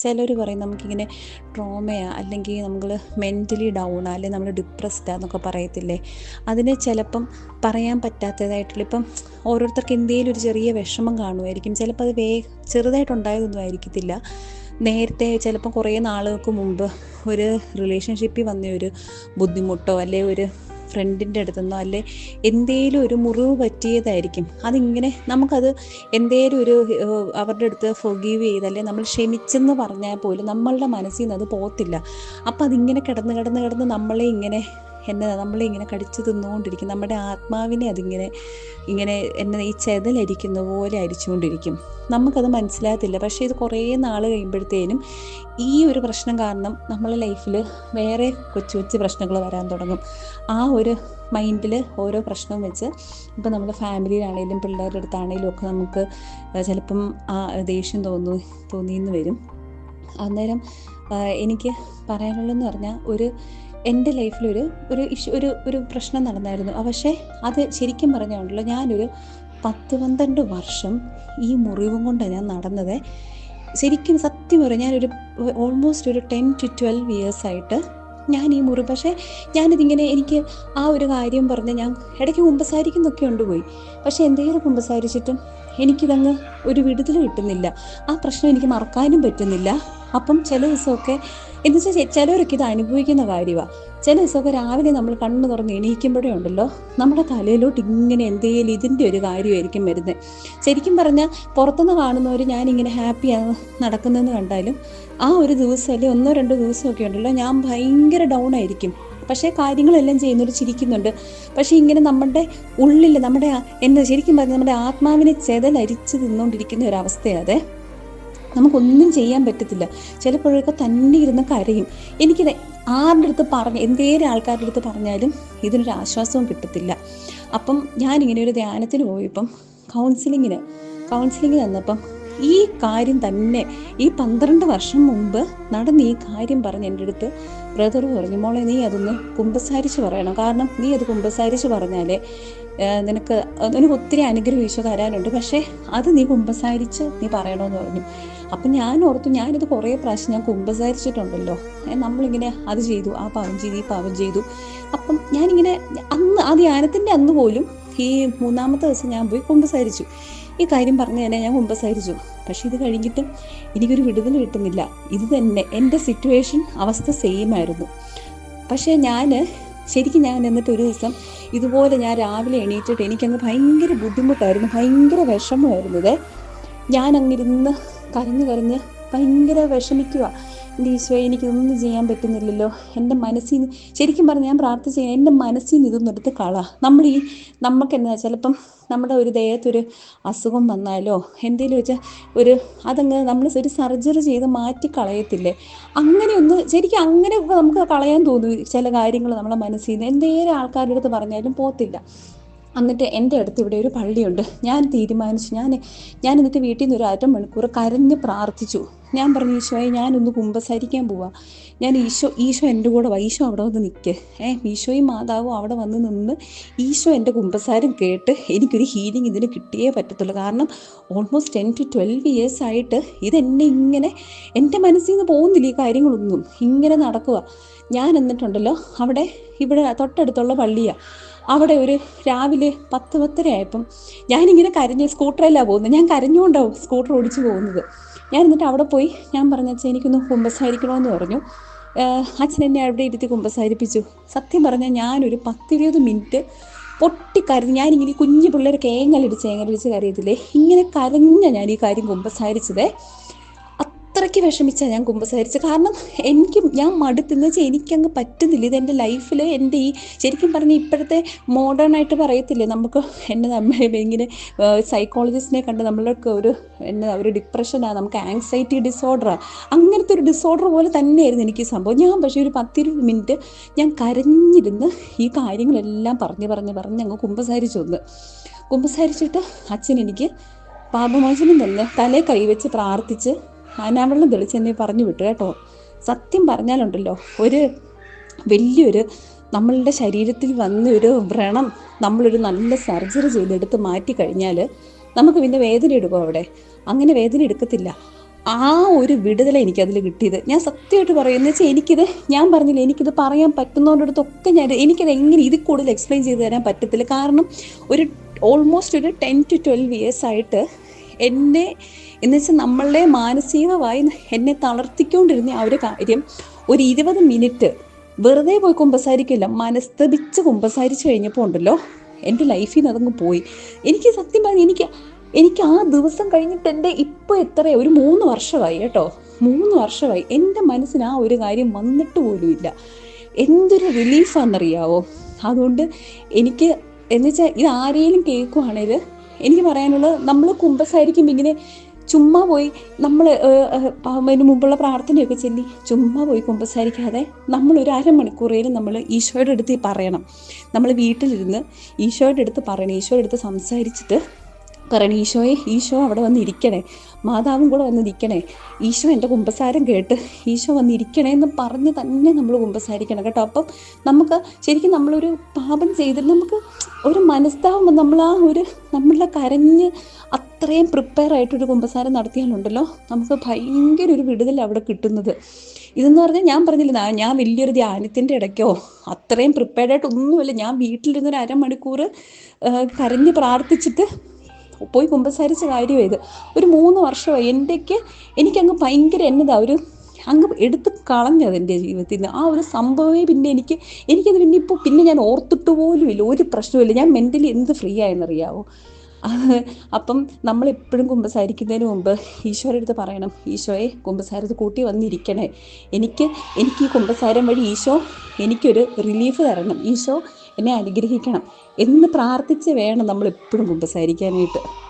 ചിലർ പറയും നമുക്കിങ്ങനെ ട്രോമയാ അല്ലെങ്കിൽ നമ്മൾ മെന്റലി ഡൗണാ അല്ലെങ്കിൽ നമ്മൾ ഡിപ്രസ്ഡാ എന്നൊക്കെ പറയത്തില്ലേ? അതിന് ചിലപ്പം പറയാൻ പറ്റാത്തതായിട്ടുള്ള ഇപ്പം ഓരോരുത്തർക്ക് എന്തെങ്കിലും ഒരു ചെറിയ വിഷമം കാണുമായിരിക്കും. ചിലപ്പോൾ അത് വേ ചെറുതായിട്ടുണ്ടായതൊന്നും ആയിരിക്കത്തില്ല. നേരത്തെ ചിലപ്പോൾ കുറേ നാളുകൾക്ക് മുമ്പ് ഒരു റിലേഷൻഷിപ്പിൽ വന്ന ഒരു ബുദ്ധിമുട്ടോ അല്ലെങ്കിൽ ഒരു ഫ്രണ്ടിന്റെ അടുത്തുനിന്നോ അല്ലെ എന്തേലും ഒരു മുറിവ് പറ്റിയതായിരിക്കും. അതിങ്ങനെ നമുക്കത് എന്തേലും ഒരു അവരുടെ അടുത്ത് ഫൊഗീവ് ചെയ്ത് അല്ലെ നമ്മൾ ക്ഷമിച്ചെന്ന് പറഞ്ഞാൽ പോലും നമ്മളുടെ മനസ്സിൽ നിന്ന് അത് പോകത്തില്ല. അപ്പം അതിങ്ങനെ കിടന്ന് കിടന്ന് കിടന്ന് നമ്മളെ ഇങ്ങനെ എന്നെ നമ്മളിങ്ങനെ കടിച്ചു തിന്നുകൊണ്ടിരിക്കും. നമ്മുടെ ആത്മാവിനെ അതിങ്ങനെ ഇങ്ങനെ എന്നെ ഈ ചെതലരിക്കുന്ന പോലെ അരിച്ചുകൊണ്ടിരിക്കും. നമുക്കത് മനസ്സിലാകത്തില്ല. പക്ഷേ ഇത് കുറേ നാൾ കഴിയുമ്പോഴത്തേനും ഈ ഒരു പ്രശ്നം കാരണം നമ്മളെ ലൈഫിൽ വേറെ കൊച്ചു കൊച്ചു പ്രശ്നങ്ങൾ വരാൻ തുടങ്ങും. ആ ഒരു മൈൻഡിൽ ഓരോ പ്രശ്നവും വെച്ച് ഇപ്പം നമ്മുടെ ഫാമിലിയിലാണേലും പിള്ളേരുടെ അടുത്താണേലും ഒക്കെ നമുക്ക് ചിലപ്പം ആ ദേഷ്യം തോന്നു തോന്നിയെന്ന് വരും. അന്നേരം എനിക്ക് പറയാനുള്ളതെന്ന് പറഞ്ഞാൽ ഒരു എന്റെ ലൈഫിലൊരു ഒരു ഇഷ്യൂ ഒരു ഒരു പ്രശ്നം നടന്നായിരുന്നു. പക്ഷേ അത് ശരിക്കും പറഞ്ഞുകൊണ്ടല്ലോ ഞാനൊരു പത്ത് പന്ത്രണ്ട് വർഷം ഈ മുറിവും കൊണ്ടാണ് ഞാൻ നടന്നത്. ശരിക്കും സത്യം പറയാം ഞാനൊരു ഓൾമോസ്റ്റ് ഒരു ടെൻ ടു ട്വൽവ് ഇയേഴ്സായിട്ട് ഞാൻ ഈ മുറി പക്ഷേ ഞാനിതിങ്ങനെ എനിക്ക് ആ ഒരു കാര്യം പറഞ്ഞ് ഞാൻ ഇടയ്ക്ക് കുമ്പസാരിക്കുന്നൊക്കെ ഉണ്ട് പോയി. പക്ഷേ എന്തെങ്കിലും കുമ്പസാരിച്ചിട്ടും എനിക്കിതങ്ങ് ഒരു വിടുതൽ കിട്ടുന്നില്ല. ആ പ്രശ്നം എനിക്ക് മറക്കാനും പറ്റുന്നില്ല. അപ്പം ചില ദിവസമൊക്കെ എന്ന് വെച്ചാൽ ചിലവരൊക്കെ ഇത് അനുഭവിക്കുന്ന കാര്യമാണ് ചില ദിവസമൊക്കെ രാവിലെ നമ്മൾ കണ്ണു തുറന്ന് എണീക്കുമ്പോഴേ ഉണ്ടല്ലോ നമ്മുടെ തലയിലോട്ട് ഇങ്ങനെ എന്തെങ്കിലും ഇതിന്റെ ഒരു കാര്യമായിരിക്കും വരുന്നത് ശരിക്കും പറഞ്ഞാൽ പുറത്തുനിന്ന് കാണുന്നവർ ഞാനിങ്ങനെ ഹാപ്പിയാണ് നടക്കുന്നതെന്ന് കണ്ടാലും ആ ഒരു ദിവസം അല്ലെങ്കിൽ ഒന്നോ രണ്ടോ ദിവസമൊക്കെ ഉണ്ടല്ലോ ഞാൻ ഭയങ്കര ഡൗൺ ആയിരിക്കും. പക്ഷേ കാര്യങ്ങളെല്ലാം ചെയ്യുന്നവർ ചിരിക്കുന്നുണ്ട്. പക്ഷേ ഇങ്ങനെ നമ്മുടെ ഉള്ളിൽ നമ്മുടെ എന്താ ശരിക്കും പറഞ്ഞാൽ നമ്മുടെ ആത്മാവിനെ ചെതലരിച്ച് തിന്നുകൊണ്ടിരിക്കുന്ന ഒരു അവസ്ഥയാണ് നമുക്കൊന്നും ചെയ്യാൻ പറ്റത്തില്ല. ചിലപ്പോഴൊക്കെ തന്നെ ഇരുന്ന് കരയും. എനിക്കിത് ആരുടെ അടുത്ത് പറഞ്ഞ എന്തേലും ആൾക്കാരുടെ അടുത്ത് പറഞ്ഞാലും ഇതിനൊരു ആശ്വാസവും കിട്ടത്തില്ല. അപ്പം ഞാനിങ്ങനെ ഒരു ധ്യാനത്തിന് പോയപ്പം കൗൺസിലിങ്ങിന് കൗൺസിലിങ്ങിന് വന്നപ്പം ഈ കാര്യം തന്നെ ഈ പന്ത്രണ്ട് വർഷം മുമ്പ് നടന്ന ഈ കാര്യം പറഞ്ഞ് എന്റെ അടുത്ത് ബ്രദർ പറഞ്ഞു മോളെ നീ അതൊന്ന് കുമ്പസാരിച്ച് പറയണം. കാരണം നീ അത് കുമ്പസാരിച്ച് പറഞ്ഞാലേ നിനക്ക് നിനക്ക് ഒത്തിരി അനുഗ്രഹം തരാനുണ്ട്. പക്ഷേ അത് നീ കുമ്പസാരിച്ച് നീ പറയണമെന്ന് പറഞ്ഞു. അപ്പം ഞാൻ ഓർത്തു ഞാനിത് കുറേ പ്രാവശ്യം ഞാൻ കുമ്പസാരിച്ചിട്ടുണ്ടല്ലോ. നമ്മളിങ്ങനെ അത് ചെയ്തു ആ പാവം ചെയ്തു ഈ പാവം ചെയ്തു. അപ്പം ഞാനിങ്ങനെ അന്ന് ആ ധ്യാനത്തിന്റെ അന്ന് പോലും ഈ മൂന്നാമത്തെ ദിവസം ഞാൻ പോയി കുമ്പസാരിച്ചു. ഈ കാര്യം പറഞ്ഞു തന്നെ ഞാൻ കുമ്പസാരിച്ചു. പക്ഷെ ഇത് കഴിഞ്ഞിട്ട് എനിക്കൊരു വിടുതൽ കിട്ടുന്നില്ല. ഇത് തന്നെ എന്റെ സിറ്റുവേഷൻ അവസ്ഥ സെയിം ആയിരുന്നു. പക്ഷേ ഞാൻ ശരിക്കും ഞാൻ എന്നിട്ട് ഒരു ദിവസം ഇതുപോലെ ഞാൻ രാവിലെ എണീറ്റിട്ട് എനിക്കങ്ങ് ഭയങ്കര ബുദ്ധിമുട്ടായിരുന്നു. ഭയങ്കര വിഷമമായിരുന്നത്. ഞാൻ അങ്ങിരുന്ന് കരഞ്ഞ് കരഞ്ഞ് ഭയങ്കര വിഷമിക്കുക. എന്റെ ഈശോ എനിക്കിതൊന്നും ചെയ്യാൻ പറ്റുന്നില്ലല്ലോ. എന്റെ മനസ്സിൽ നിന്ന് ശരിക്കും പറഞ്ഞ് ഞാൻ പ്രാർത്ഥിച്ച എന്റെ മനസ്സിൽ നിന്ന് ഇതൊന്നും എടുത്ത് കള. നമ്മൾ ഈ നമുക്ക് എന്താ ചിലപ്പം നമ്മുടെ ഒരു ദേഹത്തൊരു അസുഖം വന്നാലോ എന്തെങ്കിലും വെച്ചാൽ ഒരു അതങ്ങ് നമ്മൾ ഒരു സർജറി ചെയ്ത് മാറ്റി കളയത്തില്ലേ? അങ്ങനെ ഒന്ന് ശരിക്കും അങ്ങനെ നമുക്ക് കളയാൻ തോന്നും ചില കാര്യങ്ങൾ നമ്മളെ മനസ്സിൽ നിന്ന് എന്തേലും ആൾക്കാരുടെ അടുത്ത് പറഞ്ഞാലും പോത്തില്ല എന്നിട്ട് എന്റെ അടുത്ത് ഇവിടെ ഒരു പള്ളിയുണ്ട്. ഞാൻ തീരുമാനിച്ചു. ഞാൻ ഞാൻ എന്നിട്ട് വീട്ടിൽ നിന്ന് ഒരു അര മണിക്കൂർ കരഞ്ഞ് പ്രാർത്ഥിച്ചു. ഞാൻ പറഞ്ഞു ഈശോയെ ഞാനൊന്ന് കുമ്പസാരിക്കാൻ പോവാ. ഞാൻ ഈശോ ഈശോ എന്റെ കൂടെ വാ. ഈശോ അവിടെ വന്ന് നിൽക്ക് ഏ ഈശോയും മാതാവും അവിടെ വന്ന് നിന്ന് ഈശോ എന്റെ കുമ്പസാരം കേട്ട് എനിക്കൊരു ഹീലിംഗ് ഇതിന് കിട്ടിയേ പറ്റത്തുള്ളൂ. കാരണം almost ten to twelve years ആയിട്ട് ഇതെന്നെ ഇങ്ങനെ എന്റെ മനസ്സിൽ നിന്ന് പോകുന്നില്ല ഈ കാര്യങ്ങളൊന്നും. ഇങ്ങനെ നടക്കുക ഞാൻ എന്നിട്ടുണ്ടല്ലോ അവിടെ ഇവിടെ തൊട്ടടുത്തുള്ള പള്ളിയാണ് അവിടെ ഒരു രാവിലെ പത്ത് പത്തര ആയപ്പം ഞാനിങ്ങനെ കരഞ്ഞ് സ്കൂട്ടറിലാണ് പോകുന്നത്. ഞാൻ കരഞ്ഞുകൊണ്ടാവും സ്കൂട്ടർ ഓടിച്ചു പോകുന്നത്. ഞാൻ എന്നിട്ട് അവിടെ പോയി. ഞാൻ പറഞ്ഞു അച്ഛൻ എനിക്കൊന്ന് കുമ്പസാരിക്കണമെന്ന് പറഞ്ഞു. അച്ഛൻ എന്നെ അവിടെ ഇരുത്തി കുമ്പസാരിപ്പിച്ചു. സത്യം പറഞ്ഞാൽ ഞാനൊരു പത്തിരുപത് മിനിറ്റ് പൊട്ടിക്കരഞ്ഞ് ഞാനിങ്ങനെ കുഞ്ഞു പിള്ളേർ കേങ്ങലടിച്ച് ഏങ്ങലടിച്ച് കരയത്തില്ലേ? ഇങ്ങനെ കരഞ്ഞ ഞാൻ ഈ കാര്യം കുമ്പസാരിച്ചതേ. അത്രയ്ക്ക് വിഷമിച്ചാണ് ഞാൻ കുമ്പസാരിച്ചത്. കാരണം എനിക്ക് ഞാൻ മടുത്തെന്ന് വെച്ചാൽ എനിക്കങ്ങ് പറ്റുന്നില്ല. ഇത് എന്റെ ലൈഫിൽ എന്റെ ഈ ശരിക്കും പറഞ്ഞ ഇപ്പോഴത്തെ മോഡേൺ ആയിട്ട് പറയത്തില്ലേ? നമുക്ക് എന്നെ നമ്മൾ ഇങ്ങനെ സൈക്കോളജിസ്റ്റിനെ കണ്ട് നമ്മളൊക്കെ ഒരു എന്നെ ഒരു ഡിപ്രഷനാണ് നമുക്ക് ആങ്സൈറ്റി ഡിസോർഡറാണ് അങ്ങനത്തെ ഒരു ഡിസോർഡർ പോലെ തന്നെയായിരുന്നു എനിക്ക് സംഭവം. ഞാൻ പക്ഷേ ഒരു പത്തിരുപത് മിനിറ്റ് ഞാൻ കരഞ്ഞിരുന്ന് ഈ കാര്യങ്ങളെല്ലാം പറഞ്ഞ് പറഞ്ഞ് പറഞ്ഞ് അങ്ങ് കുമ്പസാരിച്ചു വന്ന് കുമ്പസാരിച്ചിട്ട് അച്ഛൻ എനിക്ക് പാപമോചനം തന്നെ തലേ കൈവച്ച് പ്രാർത്ഥിച്ച് തെളിച്ച് എന്നെ പറഞ്ഞു വിട്ടു കേട്ടോ. സത്യം പറഞ്ഞാലുണ്ടല്ലോ ഒരു വലിയൊരു നമ്മളുടെ ശരീരത്തിൽ വന്ന ഒരു വ്രണം നമ്മളൊരു നല്ല സർജറി ചെയ്തെടുത്ത് മാറ്റി കഴിഞ്ഞാൽ നമുക്ക് പിന്നെ വേദന എടുക്കും അവിടെ? അങ്ങനെ വേദന എടുക്കത്തില്ല. ആ ഒരു വിടുതല എനിക്കതിൽ കിട്ടിയത്. ഞാൻ സത്യമായിട്ട് പറയുന്നത് വെച്ചാൽ എനിക്കിത് ഞാൻ പറഞ്ഞില്ല എനിക്കിത് പറയാൻ പറ്റുന്നവരുടെ ഞാൻ എനിക്കത് എങ്ങനെ ഇതിൽ കൂടുതൽ എക്സ്പ്ലെയിൻ ചെയ്ത് തരാൻ പറ്റത്തില്ല. കാരണം ഒരു ഓൾമോസ്റ്റ് ഒരു ടെൻ ടു ട്വൽവ് ഇയേഴ്സ് ആയിട്ട് എന്നെ എന്ന് വെച്ചാൽ നമ്മളുടെ മാനസികമായി എന്നെ തളർത്തിക്കൊണ്ടിരുന്ന ആ ഒരു കാര്യം ഒരു ഇരുപത് മിനിറ്റ് വെറുതെ പോയി കുമ്പസാരിക്കില്ല. മനസ്തപിച്ച് കുമ്പസാരിച്ച് കഴിഞ്ഞപ്പോൾ ഉണ്ടല്ലോ എന്റെ ലൈഫിൽ നിന്ന് അതങ്ങ് പോയി. എനിക്ക് സത്യം പറഞ്ഞു എനിക്ക് എനിക്ക് ആ ദിവസം കഴിഞ്ഞിട്ട് എന്റെ ഇപ്പോൾ എത്ര ഒരു മൂന്ന് വർഷമായി കേട്ടോ. മൂന്ന് വർഷമായി. എന്റെ മനസ്സിന് ആ ഒരു കാര്യം വന്നിട്ട് പോലുമില്ല എന്തൊരു റിലീഫാണെന്നറിയാവോ അതുകൊണ്ട് എനിക്ക് എന്ന് വെച്ചാൽ ഇത് ആരെങ്കിലും കേൾക്കുവാണെങ്കിൽ എനിക്ക് പറയാനുള്ളത് നമ്മൾ കുമ്പസാരിക്കുമ്പോൾ ഇങ്ങനെ ചുമ്മാ പോയി നമ്മൾ അതിന് മുമ്പുള്ള പ്രാർത്ഥനയൊക്കെ ചെല്ലി ചുമ്മാ പോയി കുമ്പസാരിക്കാതെ നമ്മൾ ഒരു അരമണിക്കൂറേലും നമ്മൾ ഈശോയുടെ അടുത്ത് പറയണം. നമ്മൾ വീട്ടിലിരുന്ന് ഈശോയുടെ അടുത്ത് പറയണം ഈശോയുടെ അടുത്ത് സംസാരിച്ചിട്ട് പറയണം ഈശോയെ ഈശോ അവിടെ വന്നിരിക്കണേ മാതാവും കൂടെ വന്നിരിക്കണേ ഈശോ എന്റെ കുമ്പസാരം കേട്ട് ഈശോ വന്നിരിക്കണേ എന്ന് പറഞ്ഞ് തന്നെ നമ്മൾ കുമ്പസാരിക്കണം കേട്ടോ. അപ്പം നമുക്ക് ശരിക്കും നമ്മളൊരു പാപം ചെയ്തിട്ട് നമുക്ക് ഒരു മനസ്താവുമ്പോൾ നമ്മൾ ആ ഒരു നമ്മളെ കരഞ്ഞ് അത്രയും പ്രിപ്പയർ ആയിട്ടൊരു കുമ്പസാരം നടത്തിയാലുണ്ടല്ലോ നമുക്ക് ഭയങ്കര ഒരു വിടുതൽ അവിടെ കിട്ടുന്നത്. ഇതെന്ന് പറഞ്ഞാൽ ഞാൻ പറഞ്ഞില്ല ഞാൻ വലിയൊരു ധ്യാനത്തിന്റെ ഇടയ്ക്കോ അത്രയും പ്രിപ്പയർഡ് ആയിട്ട് ഒന്നുമില്ല. ഞാൻ വീട്ടിലിരുന്നൊരു അരമണിക്കൂർ കരഞ്ഞ് പ്രാർത്ഥിച്ചിട്ട് പോയി കുമ്പസാരിച്ച കാര്യം ഒരു മൂന്ന് വർഷമായി എന്റെക്ക് എനിക്കങ്ങ് ഭയങ്കര എന്നതാ ഒരു അങ്ങ് എടുത്ത് കളഞ്ഞത് എന്റെ ജീവിതത്തിൽ നിന്ന് ആ ഒരു സംഭവമേ പിന്നെ എനിക്ക് എനിക്കത് പിന്നെ ഇപ്പോൾ പിന്നെ ഞാൻ ഓർത്തിട്ട് പോലും ഇല്ല. ഒരു പ്രശ്നമില്ല ഞാൻ മെന്റലി എന്ത് ഫ്രീ ആയെന്നറിയാവോ? അപ്പം നമ്മൾ എപ്പോഴും കുമ്പസാരിക്കുന്നതിന് മുമ്പ് ഈശോയുടെ അടുത്ത് പറയണം ഈശോയെ കുമ്പസാരത്ത് കൂട്ടി വന്നിരിക്കണേ. എനിക്ക് എനിക്ക് ഈ കുമ്പസാരം വഴി ഈശോ എനിക്കൊരു റിലീഫ് തരണം. ഈശോ എന്നെ അനുഗ്രഹിക്കണം എന്ന് പ്രാർത്ഥിച്ച് വേണം നമ്മൾ എപ്പോഴും കുമ്പസാരിക്കാനായിട്ട്